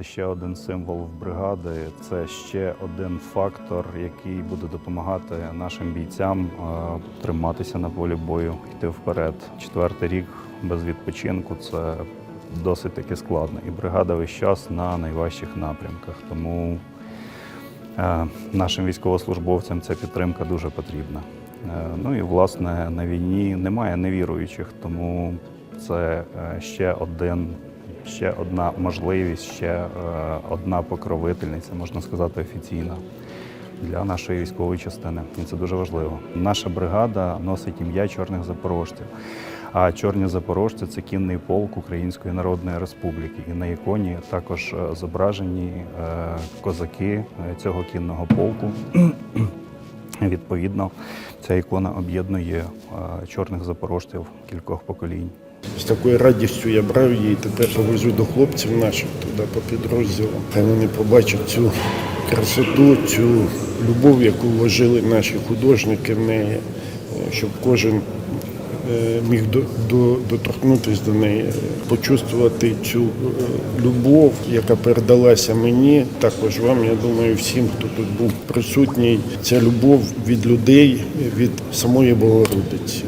це ще один символ бригади. Це ще один фактор, який буде допомагати нашим бійцям е, триматися на полі бою, йти вперед. Четвертий рік без відпочинку це досить таки складно. І бригада весь час на найважчих напрямках. Тому е, нашим військовослужбовцям ця підтримка дуже потрібна. Е, Ну і власне на війні немає невіруючих, тому це ще один, ще одна можливість, ще е, одна покровительниця, можна сказати, офіційна для нашої військової частини. І це дуже важливо. Наша бригада носить ім'я чорних запорожців. А чорні запорожці це кінний полк Української Народної Республіки. І на іконі також е, зображені е, козаки цього кінного полку. Відповідно, ця ікона об'єднує чорних запорожців кількох поколінь. З такою радістю я брав її, тепер повезу до хлопців наших туди по підрозділам. Хай вони побачать цю красоту, цю любов, яку вложили наші художники в неї, е, щоб кожен е, міг до, до, доторкнутися до неї, почувствувати цю е, любов, яка передалася мені, також вам, я думаю, всім, хто тут був присутній. Ця любов від людей, від самої Богородиці.